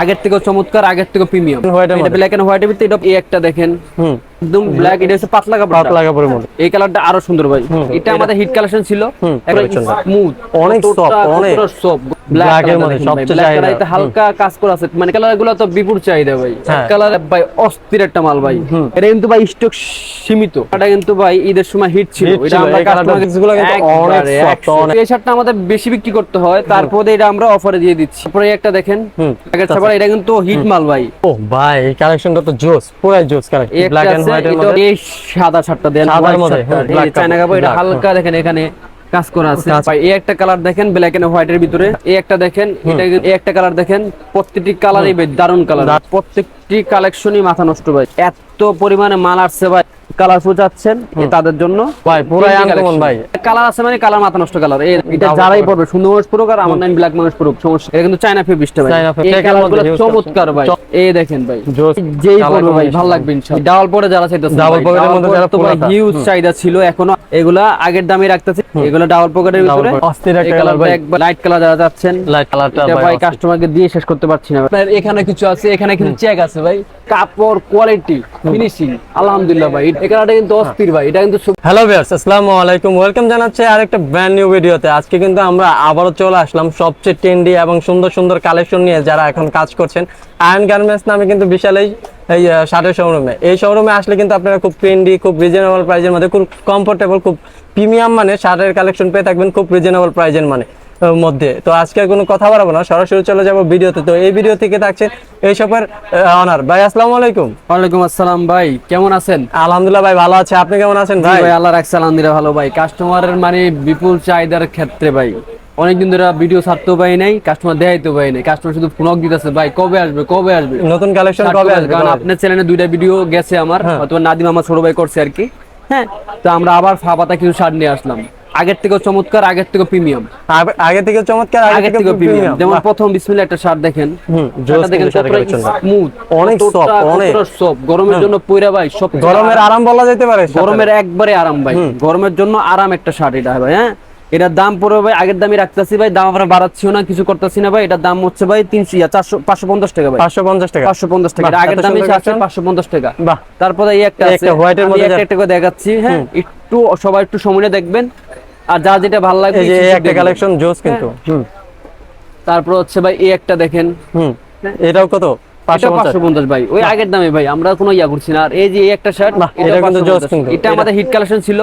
আগের থেকে চমৎকার আগের থেকে প্রিমিয়াম। এটা। ব্ল্যাক এন্ড হোয়াইটের ভিতরে এটা এই একটা দেখেন। হুম। একদম ব্ল্যাক এটা হচ্ছে পাতলা কাপড় পাতলা কাপড়ের মধ্যে। এই কালারটা আরও সুন্দর ভাই। এটা আমাদের হিট কালেকশন ছিল। স্মুথ অনেক soft, অনেক। সফট এর মধ্যে সবচেয়ে চাহিদা। এটা হালকা কাজ করা আছে। মানে কালারগুলো তো বিপুল চাহিদা ভাই। হ্যাঁ। কালার ভাই অস্থির একটা মাল ভাই। এটা কিন্তু ভাই স্টক সীমিত। এটা কিন্তু ভাই ঈদের সময় হিট ছিল। এটা আমরা গুলো কিন্তু অনেক একবারে soft, 100 অনেক। এই শার্টটা আমাদের বেশি বিক্রি করতে হয়। তারপরে এটা আমরা অফারে দিয়ে দিচ্ছি। এই একটা দেখেন। আগের ছাড়া এটা কিন্তু হিট মাল ভাই। ও ভাই এই কালেকশনটা তো জোস পুরাই জোস কালেকশন ব্ল্যাক এন্ড হোয়াইটের মধ্যে? এই সাদা শার্টটা দেন সাদার মধ্যে, শার্টটা। এই black যে চায়না কাপড়, কাপড়। এটা হালকা দেখেন এখানে কাজ করা আছে। এই একটা কালার দেখেন ব্ল্যাক এন্ড হোয়াইটের ভিতরে। এই একটা দেখেন এটা এই একটা কালার দেখেন প্রত্যেকটি কালারই দারুণ কালার। প্রত্যেকটি কালেকশনই মাথা নষ্ট ভাই। এত পরিমাণে মাল আসছে ভাই। কালারফুল যাচ্ছেন তাদের জন্য। ভাই পুরাই আনকমন ভাই। কালার আছে মানে কালার মাথা নষ্ট কালার এটা যারাই পড়বে সুন্দর মানুষ পড়ুক আর আমার ব্ল্যাক মানুষ পড়ুক সমস্যা এটা কিন্তু চায়না ফেব্রিকটা ভাই। এই কালারগুলো চমৎকার ভাই। এই দেখেন ভাই। যেই পড়বে ভাই ভালো লাগবে ইনশাআল্লাহ। ডাবল পরে যারা চাইতেছে pocket এর মধ্যে যারা হিউজ চাহিদা ছিল এখনও এগুলা আগের দামে রাখতেছে। এগুলা ডাবল পকেটের ভিতরে। অস্থির একটা কালারটা ভাই। লাইট কালার যারা যাচ্ছেন লাইট কালারটা ভাই। কাস্টমারকে দিয়ে শেষ করতে পারছি না। ভাই এখানে কিছু আছে এখানে কিছু চেক আছে ভাই। কাপড় কোয়ালিটি ফিনিশিং আলহামদুলিল্লাহ ভাই এই কালারটা কিন্তু অস্থির ভাই, এটা কিন্তু হ্যালো ভিউয়ার্স আসসালামু আলাইকুম। ওয়েলকাম জানাচ্ছি আরেকটা ব্র্যান্ড নিউ ভিডিওতে আজকে কিন্তু আমরা আবারও চলে আসলাম সবচেয়ে ট্রেন্ডি এবং সুন্দর সুন্দর কালেকশন নিয়ে যারা এখন কাজ করছেন। আয়ন গার্মেন্টস নামে কিন্তু বিশাল এই এই শার্টের শোরুমে এই শোরুমে আসলে কিন্তু আপনারা খুব ট্রেন্ডি খুব রিজনেবল প্রাইজের মধ্যে, খুব কমফোর্টেবল খুব প্রিমিয়াম মানে শার্টের কালেকশন পেয়ে থাকবেন, খুব রিজনেবল প্রাইজের মানে। মধ্যে। তো আজকে আর কোনো কথা বাড়াবো না সরাসরি চলে যাব ভিডিওতে। তো এই ভিডিও থেকে থাকছে এই সবের অনার ভাই আসসালামু আলাইকুম। ওয়ালাইকুম আসসালাম ভাই। কেমন আছেন? আলহামদুলিল্লাহ ভাই ভালো আছে। আপনি কেমন আছেন ভাই? ভাই আল্লাহ রাখছে আলহামদুলিল্লাহ ভালো ভাই। কাস্টমারের মানে বিপুল চাহিদার ক্ষেত্রে ভাই। অনেকদিন ধরে ভিডিও ছাড়তেও পাই নাই কাস্টমার দেখাইতেও পাই নাই। কাস্টমার শুধু ফোনক দিতেছে ভাই কবে আসবে কবে আসবে? নতুন কালেকশন কবে আসবে কারণ আপনার চ্যানেলে দুইটা ভিডিও গেছে আমার হ্যাঁ। হয়তো নাদিম আমার ছোট ভাই করছে আর কি। হ্যাঁ তো আমরা আবার ফাপাতা কিছু শার্ট নিয়ে আসলাম। আগের থেকে চমৎকার আগের থেকে প্রিমিয়াম। আগে- আগে থেকে চমৎকার আগের থেকে প্রিমিয়াম। যেমন প্রথম বিসমিল্লাহ একটা শার্ট দেখেন। জোস দেখেন। স্মুথ অনেক soft, অনেক। সফট গরমের জন্য পয়রা ভাই সব গরমের আরাম। বলা যেতে পারে গরমের একবারে আরাম ভাই। গরমের জন্য আরাম একটা শার্ট এটা ভাই হ্যাঁ? এটার দাম পড়বে ভাই আগের দামই রাখতেছি ভাই দাম আমরা বাড়াচ্ছিও না কিছু করতেছি না ভাই। এটার দাম হচ্ছে ভাই তিনশো চারশো পাঁচশো পঞ্চাশ টাকা ভাই। পাঁচশো পঞ্চাশ টাকা। পাঁচশো পঞ্চাশ টাকা। আগের দামই আছে। পাঁচশো পঞ্চাশ টাকা। বাহ। তারপরে এই একটা এই আছে একটা white মধ্যে একটা একটা দেখাচ্ছি হ্যাঁ? একটু সবাই একটু সময় দেখবেন। আর যা যেটা ভালো লাগবে যে একটা কালেকশন জোস কিন্তু হ্যাঁ। তারপর হচ্ছে ভাই এই একটা দেখেন। হুম। এটাও কত? ভাই। ওই আগের দামে ভাই আমরা কোনো ইয়া করছি না। আর এই যে একটা শার্ট এটা এটা কিন্তু জোস কিন্তু। এটা আমাদের হিট কালেকশন ছিল।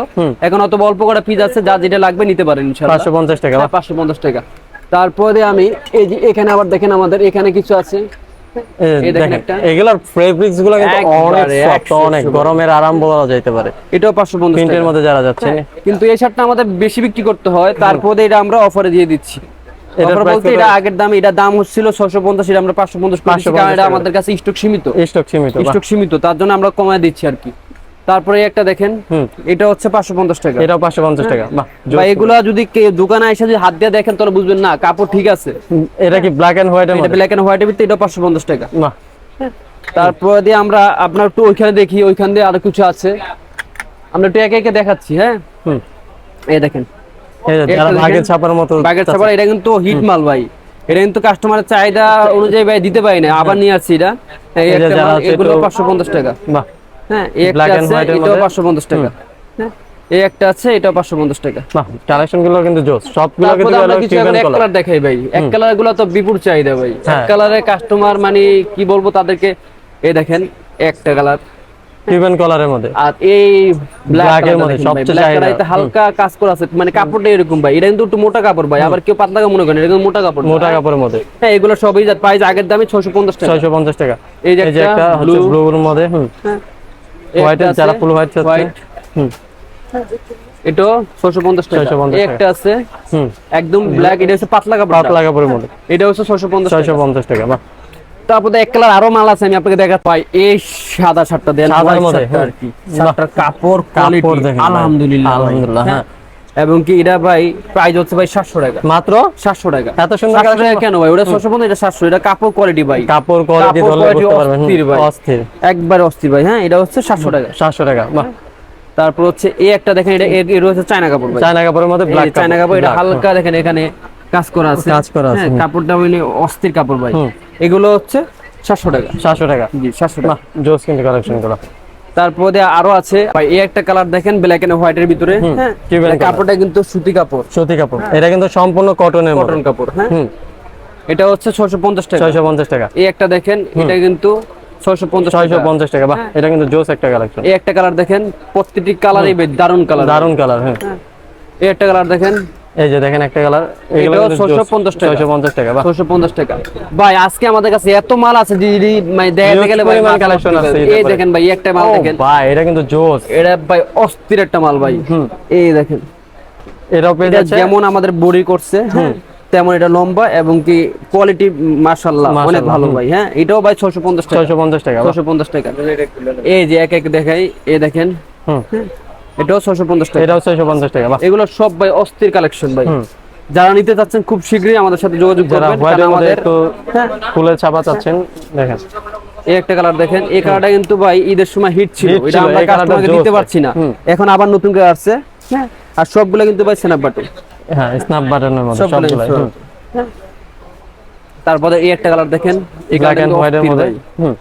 এখন অত অল্প করে পিস আছে যা যেটা লাগবে নিতে পারেন ইনশাআল্লাহ। টাকা বাহ। পাঁচশো পঞ্চাশ টাকা। তারপরে আমি এই যে এখানে আবার দেখেন আমাদের এখানে কিছু আছে। এগুলোর ফেব্রিক্সগুলো কিন্তু অনেক সফট অনেক গরমের আরাম বলা যাইতে পারে। এটাও পাঁচশো পঞ্চাশ প্রিন্টের মধ্যে যারা যাচ্ছে। কিন্তু এই শার্টটা আমাদের বেশি বিক্রি করতে হয় তারপরে এটা আমরা অফারে দিয়ে দিচ্ছি। অফার বলতে এটা আগের দাম এটা দাম হচ্ছিল এটা আমরা 550 কারণ এটা আমাদের কাছে স্টক সীমিত। স্টক সীমিত স্টক সীমিত তার জন্য আমরা কমায় দিচ্ছি আর কি। তারপরে একটা দেখেন এটা হচ্ছে পাঁচশো পঞ্চাশ টাকা। এটাও পাঁচশো পঞ্চাশ টাকা। বাহ বা এগুলা যদি দোকানে এসে যদি হাত দিয়ে দেখেন তাহলে বুঝবেন না কাপড় ঠিক আছে। এটা কি ব্ল্যাক এন্ড হোয়াইট এটা ব্ল্যাক এন্ড হোয়াইটের ভিতরে এটা পাঁচশো পঞ্চাশ টাকা। তারপর দিয়ে আমরা আপনার একটু ওইখানে দেখি ওইখান দিয়ে আরও কিছু আছে। আমরা একটু একে একে দেখাচ্ছি হ্যাঁ? হুম। এই দেখেন। ভাগের ছাপার মতো বাগের ছাপার এটা কিন্তু হিট মাল ভাই। এটা কিন্তু কাস্টমারের চাহিদা অনুযায়ী ভাই দিতে পারি না আবার নিয়ে আসছি এটা। এগুলো পাঁচশো পঞ্চাশ টাকা। বাহ। হ্যাঁ এই? পাঁচশো পঞ্চাশ টাকা। হ্যাঁ এই একটা আছে এটাও পাঁচশো পঞ্চাশ টাকা। কালেকশনগুলো কিন্তু জোস। সবগুলো কিন্তু আমরা কিছু এক কালার কালার দেখাই ভাই। এক কালারগুলো তো বিপুল চাহিদা ভাই। এক হ্যাঁ। কালারে কাস্টমার মানে কি বলব তাদেরকে? এই দেখেন একটা কালার টিভেন কালারের মধ্যে। আর এই ব্ল্যাক এর এর মধ্যে মধ্যে সবচেয়ে চাহিদা। কালার হালকা কাজ করা আছে মানে কাপড়টা এরকম ভাই। এটা কিন্তু একটু মোটা কাপড় ভাই আবার কেউ পাতলা মনে করেন এটা মোটা কাপড় মোটা কাপড়ের মধ্যে। হ্যাঁ এগুলো সবই প্রাইস আগের দামে ছশো পঞ্চাশ টাকা। ছয়শো পঞ্চাশ টাকা। এই যে একটা মধ্যে হ্যাঁ, হোয়াইট যারা ফুল হোয়াইট চাচ্ছে white, হুম। এটাও ছশো টাকা। 650 একটা আছে। হুম। একদম ব্ল্যাক এটা হচ্ছে পাতলা কাপড় পাতলা কাপড়ের মধ্যে। এটা হচ্ছে ছশো পঞ্চাশ ছয়শো পঞ্চাশ টাকা বাহ। তারপরে এক কালার আরও মাল আছে আমি আপনাকে দেখা পাই। এই সাদা শার্টটা দেন সাদার মধ্যে, আর কি। শার্টটার কাপড় কোয়ালিটি আলহামদুলিল্লাহ। আলহামদুলিল্লাহ, হ্যাঁ। এবং কি এটা ভাই প্রাইস হচ্ছে ভাই সাতশো টাকা। মাত্র? সাতশো টাকা। এত সুন্দর 700 কেন ভাই? ওটা ছশো পঞ্চাশ এটা সাতশো এটা কাপড় কোয়ালিটি ভাই। কাপড় কোয়ালিটি quality বুঝতে পারবেন। অস্থির ভাই। অস্থির। একবার অস্থির ভাই। হ্যাঁ এটা হচ্ছে সাতশো টাকা। সাতশো টাকা বাহ। তারপর হচ্ছে এই একটা দেখেন এটা এর- হচ্ছে চায়না কাপড় ভাই। চায়না কাপড়ের মধ্যে ব্ল্যাক চায়না কাপড় এটা হালকা দেখেন এখানে কাজ করা আছে। কাজ করা আছে, হ্যাঁ, কাপড়টা মানে অস্থির কাপড় ভাই। এগুলো হচ্ছে সাতশো টাকা। সাতশো টাকা। জি সাতশো টাকা। বাহ জোস কিন্তু কালেকশনগুলো। তারপরে আরও আছে। ভাই এই একটা কালার দেখেন ব্ল্যাক এন্ড হোয়াইটের ভিতরে। হ্যাঁ কাপড়টা কিন্তু সুতি কাপড়। সুতি কাপড়। এটা কিন্তু সম্পূর্ণ কটনের কটন কাপড় হ্যাঁ। এটা হচ্ছে ছয়শো পঞ্চাশ টাকা। ছয়শো পঞ্চাশ টাকা। এই একটা দেখেন এটা কিন্তু ছয়শো পঞ্চাশ ছয়শো টাকা পঞ্চাশ টাকা। বাহ এটা কিন্তু জোস একটা কালেকশন এই একটা কালার দেখেন প্রত্যেকটি কালারই দারুণ কালার দারুণ কালার হ্যাঁ। এই একটা কালার দেখেন এই যে দেখেন একটা কালার এগুলো 650 টাকা। ছয়শো পঞ্চাশ টাকা বাহ। ছয়শো পঞ্চাশ টাকা। ভাই আজকে আমাদের কাছে এত মাল আছে দিদি মানে দেখাতে গেলে ভাই পরিমাণ মাথা আছে হয়ে এটার যাবে। এই দেখেন ভাই একটা মাল দেখেন। ভাই এটা কিন্তু জোস। এটা ভাই অস্থির একটা মাল ভাই। এই দেখেন। এটাও পেয়ে যাচ্ছে। যেমন আমাদের বডি করছে হ্যাঁ তেমন এটা লম্বা এবং কি কোয়ালিটি মাশাআল্লাহ অনেক ভালো ভাই হ্যাঁ এটাও ভাই 650 টাকা। ছয়শো পঞ্চাশ টাকা বাহ। 650 টাকা। এই যে এক এক দেখাই এ দেখেন। হুম। এটাও 650 টাকা। এটাও ছয়শো পঞ্চাশ টাকা এগুলো সব ভাই অস্থির কালেকশন ভাই। যারা নিতে চাচ্ছেন খুব শীঘ্রই আমাদের সাথে যোগাযোগ করবেন কারণ আমাদের একটু হ্যাঁ। ফুলের ছাপা চাচ্ছেন দেখেন। এই একটা কালার দেখেন এই কালারটা কিন্তু ভাই ঈদের সময় হিট ছিল। এটা আমরা কাস্টমারকে দিতে পারছি না। এখন আবার নতুন করে আসছে। হ্যাঁ। আর সবগুলো কিন্তু ভাই স্ন্যাপ বাটন হ্যাঁ স্ন্যাপ বাটনের মধ্যে সবগুলো তারপরে এই একটা কালার দেখেন এই কালারটা কিন্তু হোয়াইটের মধ্যে। হুম।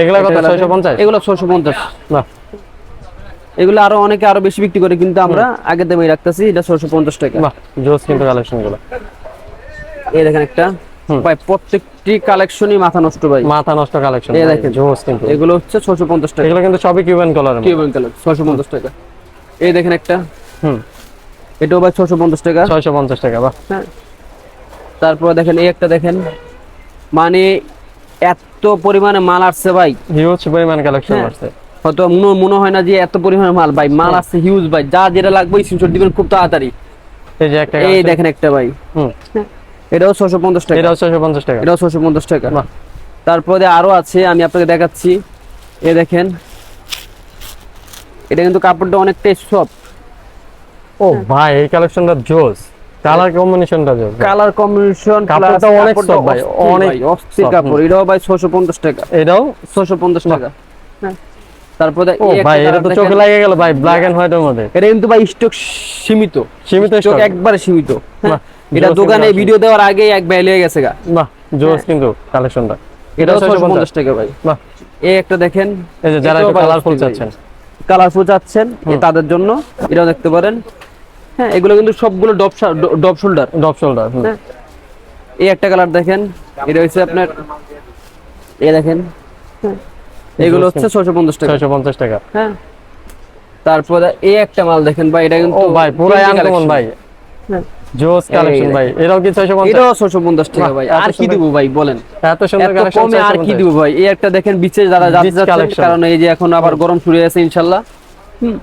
এগুলা কত? একটা colour ছয়শো পঞ্চাশ? এগুলো ছয়শো পঞ্চাশ। বাহ। এগুলো আরও অনেকে আরও বেশি বিক্রি করে কিন্তু আমরা আগের দামে রাখতেছি এটা ছয়শো পঞ্চাশ টাকা। বাহ জোস কিন্তু কালেকশনগুলো। এই দেখেন একটা। ভাই প্রত্যেকটি কালেকশনই মাথা নষ্ট ভাই। মাথা নষ্ট কালেকশন এই দেখেন। জোস কিন্তু। এগুলো হচ্ছে ছয়শো পঞ্চাশ টাকা। এগুলো কিন্তু সবই কিউবেন কালার কিউবেন কালার ছয়শো পঞ্চাশ টাকা। এই দেখেন একটা। হুম। এটাও ভাই ছয়শো পঞ্চাশ টাকা। ছয়শো পঞ্চাশ টাকা বাহ। হ্যাঁ। তারপরে দেখেন এই একটা দেখেন। মানে এত পরিমাণে মাল আসছে ভাই। হিউজ পরিমাণ কালেকশন। আসছে। হয়তো মনে- মনে হয় না যে এত পরিমাণে মাল ভাই। মাল আসছে হিউজ ভাই। যা যেটা লাগবে স্ক্রিনশট দিবেন খুব তাড়াতাড়ি। এই যে একটা এই দেখেন একটা ভাই। এটাও ছশো পঞ্চাশ টাকা। এটাও ছয়শো পঞ্চাশ টাকা। এটাও ছশো পঞ্চাশ টাকা। তারপরে আরও আছে আমি আপনাকে দেখাচ্ছি। এ দেখেন। এটা কিন্তু কাপড়টা অনেকটাই সফট ও ভাই এই কালেকশনটা জোস। কালার কম্বিনেশনটা জোস কালার কম্বিনেশন কাপড়টা অনেক soft ভাই, অনেক অস্থির কাপড়। এটাও ভাই ছশো পঞ্চাশ টাকা। এটাও? ছশো পঞ্চাশ টাকা। হ্যাঁ। তারপরে ভাই এটা তো চোখে লাগে গেল ভাই ব্ল্যাক এন্ড হোয়াইটের মধ্যে। এটা কিন্তু ভাই স্টক সীমিত। সীমিত স্টক একবারে সীমিত। হ্যাঁ। এটা দোকানে ভিডিও দেওয়ার আগেই এক ভাই লেগে গেছে গা। বাহ জোস কিন্তু কালেকশনটা এটাও ছয়শো টাকা ভাই। বাহ। এই একটা দেখেন এই যে যারা কালারফুল চাচ্ছেন। কালারফুল চাচ্ছেন তাদের জন্য এটাও দেখতে পারেন। হ্যাঁ এগুলো কিন্তু সবগুলো drop drop shoulder drop shoulder হ্যাঁ। এই একটা কালার দেখেন এটা হচ্ছে আপনার এ দেখেন। হ্যাঁ। এগুলো হচ্ছে ছশো পঞ্চাশ টাকা। ছয়শো পঞ্চাশ টাকা। হ্যাঁ। তারপরে এই একটা মাল দেখেন ভাই এটা কিন্তু ও ভাই পুরাই আনকমন ভাই। হ্যাঁ। জোস কালেকশন ভাই। এটাও কি ছয়শো পঞ্চাশ? এটাও ছশো পঞ্চাশ টাকা ভাই। আর কি দিব ভাই বলেন? এত সুন্দর কালেকশন কমে আর কি দিব ভাই? এই একটা দেখেন বিচে যারা যাচ্ছে কারণ এই যে এখন আবার গরম শুরু হয়েছে ইনশাল্লাহ। হুম।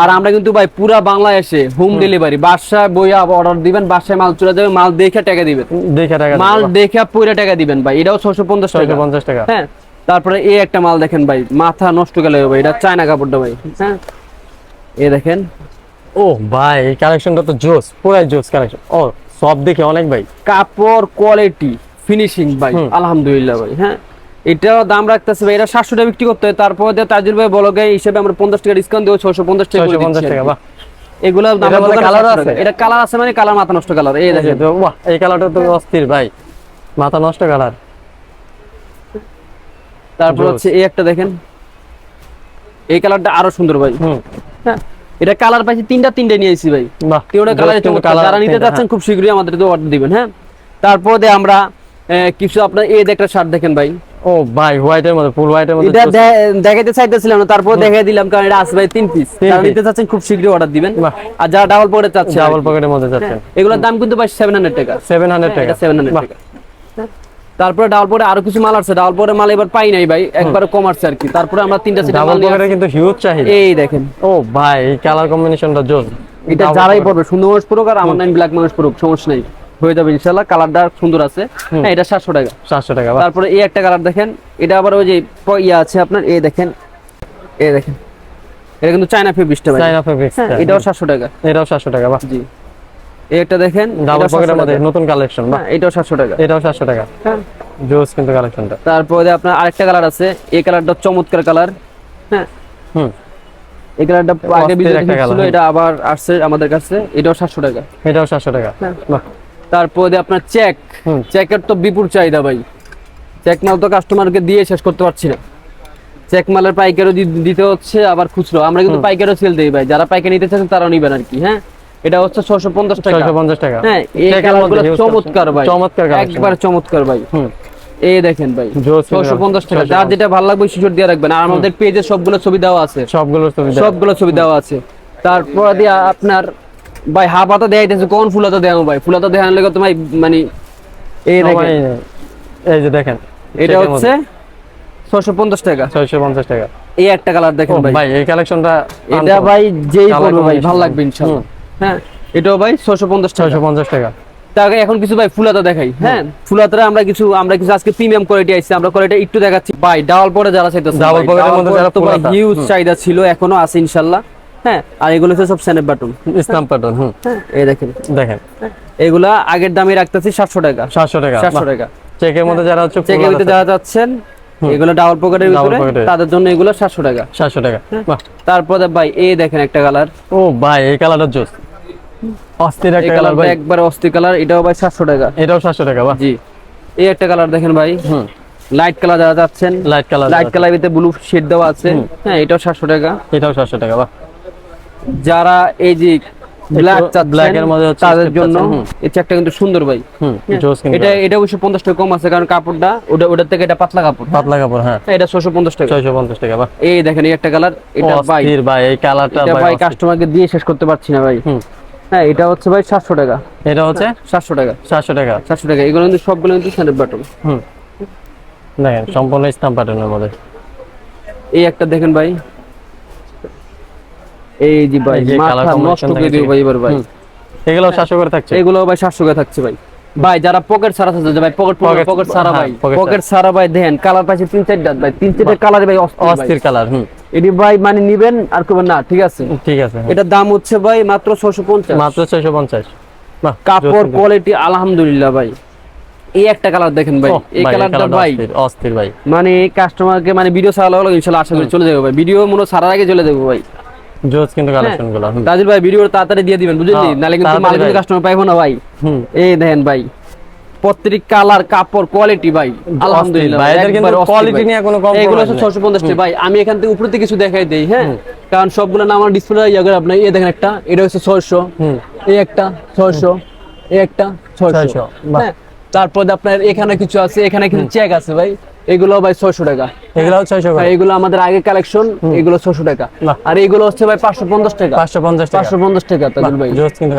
আর আমরা কিন্তু ভাই পুরা বাংলাদেশে হোম। ডেলিভারি বাসায় বই অর্ডার দিবেন বাসায় মাল চলে যাবে মাল দেখে টাকা দিবেন। দেখে টাকা মাল দেখে পুরো টাকা দিবেন ভাই এটাও ছশো পঞ্চাশ ছয়শো টাকা পঞ্চাশ টাকা। হ্যাঁ। তারপরে এই একটা মাল দেখেন ভাই মাথা নষ্ট গেল ভাই এটা চায়না কাপড়টা ভাই হ্যাঁ? এই দেখেন। ও ভাই এই কালেকশনটা তো জোস পুরাই জোস কালেকশন ও সব দেখে অনেক ভাই। কাপড় কোয়ালিটি ফিনিশিং ভাই আলহামদুলিল্লাহ ভাই হ্যাঁ? এটাও দাম রাখতেছে ভাই এটা সাতশো টাকা বিক্রি করতে হয়। তারপরে তাজুল ভাই বলো গাই হিসেবে আমরা পঞ্চাশ টাকা ডিসকাউন্ট দেবো ছশো পঞ্চাশ টাকা পঞ্চাশ টাকা বাহ। এগুলো মধ্যে আছে? এটা কালার আছে মানে কালার মাথা নষ্ট কালার এই দেখেন। এই কালারটা তো অস্থির ভাই মাথা নষ্ট কালার তারপর হচ্ছে এই একটা দেখেন। এই কালারটা আরও সুন্দর ভাই। হ্যাঁ এটা কালার পাইছি তিনটা তিনটা নিয়ে নিয়েছি ভাই। বাহ তিনটা কালার যারা নিতে তিনটা, চাচ্ছেন খুব শীঘ্রই আমাদের অর্ডার দিবেন হ্যাঁ। তারপরে আমরা কিছু আপনার এই একটা শার্ট দেখেন ভাই। ও ভাই হোয়াইটের মধ্যে ফুল হোয়াইটের মধ্যে এটা। দেখাইতে চাইতেছিলাম না তারপর দেখাই দিলাম কারণ এটা আসবে তিন পিস যারা নিতে চাচ্ছেন খুব শীঘ্রই অর্ডার দিবেন। আর যারা ডাবল পকেটে চাচ্ছে ডাবল পকেটের মধ্যে যাচ্ছেন এগুলোর দাম কিন্তু ভাই সেভেন হান্ড্রেড টাকা। সেভেন হান্ড্রেড হ্যাঁ, টাকা। এটা সেভেন হান্ড্রেড বাহ, টাকা। তারপরে ডাবল পরে আরও কিছু মাল আছে। ডাবল পরে মাল এবার পাই নাই ভাই একবারে কম আসছে আর কি তারপরে আমরা তিনটা সেট ডাবল নিয়ে কিন্তু হিউজ চাহিদা। এই দেখেন। ও ভাই এই কালার কম্বিনেশনটা জোস। এটা যারাই পড়বে সুন্দর মানুষ পড়ুক আর আমার নাম ব্ল্যাক মানুষ পড়ুক সমস্যা নাই। হয়ে যাবে ইনশাল্লাহ কালারটা সুন্দর আছে। হ্যাঁ এটা সাতশো টাকা। সাতশো টাকা বাহ। তারপরে এই একটা কালার দেখেন এটা আবার ওই যে ইয়ে আছে আপনার এই দেখেন। এই দেখেন। এটা কিন্তু চায়না ফেব্রিকটা ভাই। চাইনা ফেব্রিক্স হ্যাঁ, এটাও সাতশো টাকা। এটাও সাতশো টাকা বাহ। জি। একটা দেখেন ডাবল এটাও পকেটের মধ্যে নতুন কালেকশন বাহ। হ্যাঁ, এটাও সাতশো টাকা। এটাও সাতশো টাকা। হ্যাঁ। জোস কিন্তু কালেকশনটা তারপরে আপনার আরেকটা কালার আছে এই কালারটা চমৎকার কালার হ্যাঁ। হুম। এই কালারটা আগে অস্থির ভিডিওতে একটা ছিল এটা আবার আসছে আমাদের কাছে এটাও সাতশো টাকা। এটাও সাতশো টাকা। হ্যাঁ। বাহ। তারপরে আপনার চেক হুম। চেকের তো বিপুল চাহিদা ভাই। চেক মাল তো কাস্টমারকে দিয়ে শেষ করতে পারছি না। চেক মালের পাইকারও দিতে হচ্ছে আবার খুচরো। আমরা কিন্তু পাইকারও সেল দিই ভাই। যারা পাইকারি নিতে চান তারাও নিবেন আর কি হ্যাঁ? এটা হচ্ছে ছশো পঞ্চাশ টাকা। ছয়শো পঞ্চাশ টাকা। হ্যাঁ এই কালারগুলো চমৎকার ভাই। চমৎকার একবার চমৎকার ভাই। হুম। এই দেখেন ভাই জোস কিন্তু ছশো পঞ্চাশ টাকা। যার যেটা ভালো লাগবে শিশোর দিয়ে রাখবেন। আর আমাদের পেজে সবগুলো ছবি দেওয়া আছে। সবগুলোর সুবিধা সবগুলো ছবি দেওয়া আছে। তারপর দিয়ে আপনার ভাই হাফ হাতা দেয়া যাইতেছে কোন ফুলাতা দেওয়া ভাই? ফুলাতা দেওয়ার লেগে তোমার মানে এই দেখেন। এই যে দেখেন এটা হচ্ছে ছশো পঞ্চাশ টাকা। ছয়শো পঞ্চাশ টাকা। এই একটা কালার দেখেন ভাই। ভাই এই কালেকশনটা এটা ভাই যেই পড়বে ভাই। ভালো লাগবে ইনশাআল্লাহ হ্যাঁ এটাও ভাই ছশো পঞ্চাশ টাকা। ছয়শো পঞ্চাশ টাকা। আগে এখন কিছু ভাই ফুলাতা দেখাই হ্যাঁ? ফুলাতারা আমরা কিছু আমরা কিছু আজকে প্রিমিয়াম কোয়ালিটি আইছি আমরা কোয়ালিটি একটু দেখাচ্ছি। ভাই ডাবল পরে যারা চাইতেছে মধ্যে যারা ফুলাতা। হিউজ চাহিদা ছিল এখনও আছে ইনশাআল্লাহ হ্যাঁ? আর এগুলো হচ্ছে সব স্যানেপ বাটন প্যাটার্ন হুম। হ্যাঁ এই দেখেন। দেখেন। এগুলা আগের দামে রাখতেছি সাতশো টাকা। সাতশো টাকা সাতশো টাকা। চেকের মধ্যে যারা হচ্ছে চেকের ভিতরে যারা যাচ্ছেন এগুলো ডাবল পকেটের ভিতরে তাদের জন্য এগুলো সাতশো টাকা। সাতশো টাকা বাহ। তারপরে ভাই এই দেখেন একটা কালার ও ভাই এই কালারটা জোস। অস্থির একটা কালার ভাই। একবার অস্থির কালার এটাও ভাই সাতশো টাকা। এটাও সাতশো টাকা বাহ। জি। এই একটা কালার দেখেন ভাই হুম। লাইট কালার যারা যাচ্ছেন লাইট কালার লাইট কালার ভিতরে ব্লু শেড দেওয়া আছে। হ্যাঁ এটাও সাতশো টাকা। এটাও সাতশো টাকা বাহ। যারা এই যে ব্ল্যাক একটু এর মধ্যে তাদের জন্য এই চেকটা কিন্তু সুন্দর ভাই। হ্যাঁ, এটা এটা অবশ্য পঞ্চাশ টাকা কম আছে কারণ কাপড়টা ওটা ওটার থেকে এটা পাতলা কাপড়। পাতলা কাপড় হ্যাঁ। হ্যাঁ, এটা ছশো পঞ্চাশ টাকা। ছয়শো পঞ্চাশ টাকা বাহ। এই দেখেন এই একটা কালার এটা ভাই। ভাই এই কালারটা ভাই। কাস্টমারকে দিয়ে শেষ করতে পারছি না ভাই। হ্যাঁ এটা হচ্ছে ভাই সাতশো টাকা। এটা হচ্ছে? সাতশো টাকা। সাতশো টাকা। সাতশো টাকা। এগুলো কিন্তু সবগুলো কিন্তু বাটন হুম। দেখেন সম্পূর্ণ মধ্যে। এই একটা দেখেন ভাই। এই যে ভাই মাথা নষ্ট করে দিও ভাই এবার ভাই। এগুলো সাতশো করে থাকছে? এগুলো ভাই সাতশো করে থাকছে ভাই। ভাই যারা পকেট সারা আছে ভাই পকেট পকেট সারা হ্যাঁ, ভাই। পকেট সারা। ভাই দেখেন কালার পাইছে তিন চারটা ভাই। তিন চারটা কালার ভাই। অস্থির কালার হুম। এটি ভাই মানে নিবেন আর করবেন না ঠিক আছে? ঠিক আছে। এটার দাম হচ্ছে ভাই মাত্র ছশো পঞ্চাশ। মাত্র ছয়শো পঞ্চাশ। কাপড় কোয়ালিটি আলহামদুলিল্লাহ ভাই। এই একটা কালার দেখেন ভাই এই কালারটা ভাই। অস্থির, ভাই। মানে কাস্টমারকে মানে ভিডিও ছাড়া হলো ইনশাল্লাহ আশা করি চলে যাবে ভাই। ভিডিও মনে ছাড়ার আগে চলে যাব ভাই। জোস কিন্তু কালেকশনগুলো তাজিল ভাই ভিডিও তাড়াতাড়ি দিয়ে দিবেন বুঝলি হ্যাঁ, নাহলে কিন্তু মাল কিন্তু কাস্টমার পাইবো না ভাই। এই দেখেন ভাই। প্রত্যেক কালার কাপড় কোয়ালিটি ভাই আলহামদুলিল্লাহ। ভাই, কিন্তু। নিয়ে কোনো এগুলো আমি এখান থেকে উপরে থেকে কিছু দেখাই দেই হ্যাঁ? কারণ সবগুলো না আমার ডিসপ্লে ইয়ে করে আপনার এই দেখেন একটা এটা হচ্ছে ছয়শো হুম। এই একটা ছয়শো এই একটা ছয়শো। 600, হ্যাঁ? তারপর আপনার এখানে কিছু আছে এখানে কিছু চেক আছে ভাই। এগুলো ভাই ছয়শো টাকা। এগুলো ছয়শো টাকা এগুলো আমাদের আগে কালেকশন এগুলো ছশো টাকা। আর এগুলো হচ্ছে ভাই পাঁচশো পঞ্চাশ টাকা। পাঁচশো পঞ্চাশ পাঁচশো পঞ্চাশ টাকা তাদের ভাই।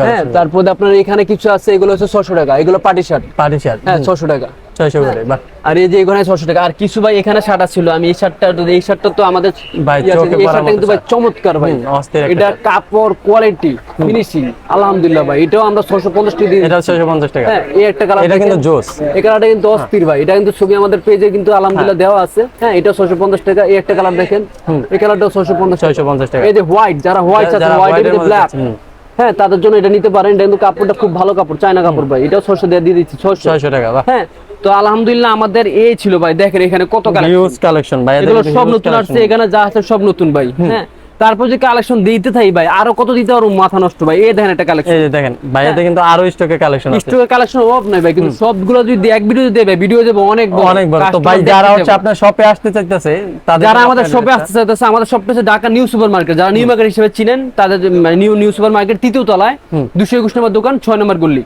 হ্যাঁ। তারপর আপনার এখানে কিছু আছে এগুলো হচ্ছে ছশো টাকা। এগুলো পার্টি শার্ট। পাটি শার্ট। হ্যাঁ ছশো টাকা। ছয়শো করে বাহ। আর এই যে এখানে ছশো টাকা আর কিছু ভাই এখানে শার্ট ছিল আমি এই শার্টটা এই শার্টটা তো আমাদের ভাই, ইয়ে এই শার্টটা কিন্তু ভাই চমৎকার ভাই। এটা কাপড় কোয়ালিটি ফিনিশিং আলহামদুলিল্লাহ ভাই। এটাও আমরা ছশো পঞ্চাশ টাকা দিয়ে এটা ছয়শো পঞ্চাশ টাকা। হ্যাঁ এই একটা কালার এটা কিন্তু জোস। এই কালারটা কিন্তু অস্থির ভাই। এটা কিন্তু ছবি আমাদের পেজে কিন্তু আলহামদুলিল্লাহ দেওয়া আছে। হ্যাঁ এটা ছশো পঞ্চাশ টাকা। এই একটা কালার দেখেন। এই কালারটাও ছশো পঞ্চাশ ছয়শো পঞ্চাশ টাকা। এই যে হোয়াইট যারা হোয়াইট আছে হোয়াইট ব্ল্যাক হ্যাঁ তাদের জন্য এটা নিতে পারেন। এটা কিন্তু কাপড়টা খুব ভালো কাপড় চায়না কাপড় ভাই। এটাও ছশো দিয়ে দিয়ে দিচ্ছি ছশো ছয়শো টাকা হ্যাঁ তো আলহামদুলিল্লাহ আমাদের এই ছিল ভাই দেখেন এখানে কত কালেকশন ভাই এগুলো সব নতুন আসছে এখানে যা আছে সব নতুন ভাই হ্যাঁ। তারপর যে কালেকশন দিতে থাকি ভাই আরও কত দিতে পারব মাথা নষ্ট ভাই এই দেখেন একটা কালেকশন এই দেখেন ভাইয়াতে কিন্তু আরও স্টকে কালেকশন আছে। স্টকের কালেকশন অভাব নাই ভাই কিন্তু সবগুলো যদি এক ভিডিও দেবে ভিডিও দেবো অনেক বড়। অনেক বড়। তো ভাই যারা হচ্ছে আপনার শপে আসতে চাইতেছে তাদের যারা আমাদের শপে আসতে চাইতেছে আমাদের শপটা হচ্ছে ঢাকা নিউ সুপার মার্কেট যারা নিউ মার্কেট হিসেবে চিনেন তাদের মানে নিউ নিউ সুপার মার্কেট তৃতীয় তলায় দুশো একুশ নম্বর দোকান ছয় নম্বর গল্লি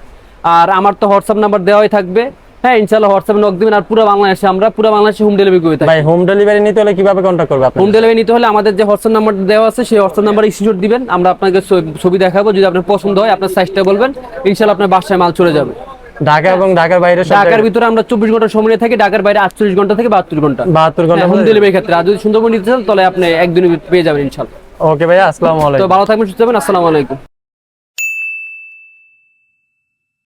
আর আমার তো হোয়াটসঅ্যাপ নাম্বার দেওয়াই থাকবে। হ্যাঁ ইনশাল্লাহ হোয়াটসঅ্যাপে নক দিবেন আর পুরো বাংলাদেশে আমরা পুরো বাংলাদেশে হোম ডেলিভারি করে থাকি। ভাই হোম ডেলিভারি নিতে হলে কীভাবে কন্ট্যাক্ট করবে আপনি হোম ডেলিভারি নিতে হলে আমাদের যে হোয়াটসঅ্যাপ নাম্বার দেওয়া আছে সেই হোয়াটসঅ্যাপ নাম্বারে স্ক্রিনশট দিবেন। আমরা আপনাকে ছবি- দেখাবো যদি আপনার পছন্দ হয় আপনার সাইজটা বলবেন। ইনশাল্লাহ আপনার বাসায় মাল চলে যাবে। ঢাকা এবং ঢাকার বাইরে ঢাকার ভিতরে আমরা চব্বিশ ঘণ্টা সময় থাকি ঢাকার বাইরে আটচল্লিশ ঘণ্টা থেকে বাহাত্তর ঘণ্টা। বাহাত্তর ঘণ্টা হোম ডেলিভারি ক্ষেত্রে। আর যদি সুন্দরবন নিতে চান তাহলে আপনি একদিনে পেয়ে যাবেন ইনশাল্লাহ ওকে ভাইয়া আসসালামু তো ভালো থাকবেন সুস্থ থাকবেন আসসালামু আলাইকুম।